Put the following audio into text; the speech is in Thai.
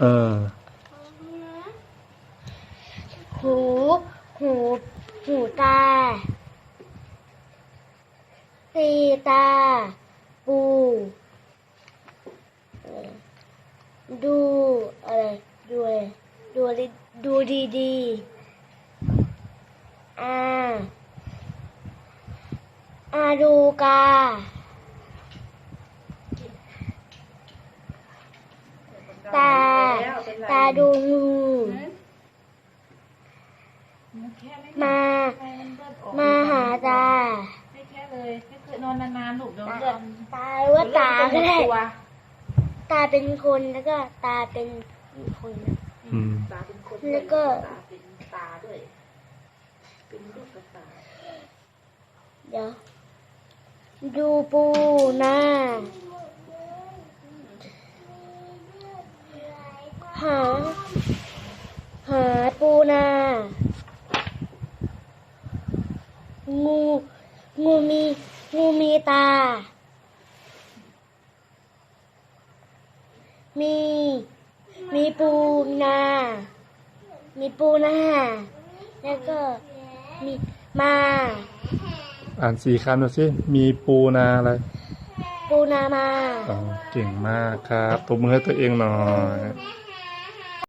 เออ หู หู หูตาตีตา ปู ดูอะไร ดูอะไรดูอะไรดูดีดีอาอาดูกา ตา ตาดูงูแค่ไม่มาใช่มันเลือดออกมาหาตาไม่แค่เลยไม่เคยนอนนานๆลูกเดี๋ยวเลือดตาว่าตาก็ได้เลือดจะหมตัวตาเป็นคนแล้วก็ตาเป็นคนนะอืมตาเป็นคนแล้วก็ตาเป็นตาด้วยเป็นลูกกระตาเดี๋ยวดูปูหน้า หาหาปูนา งู งูมี งูมีตา มี มีปูนา มีปูนา แล้วก็มีมา อ่านสี่คำดูสิ มีปูนาอะไร ปูนามา อ๋อ เก่งมากครับตบมือให้ตัวเองหน่อยม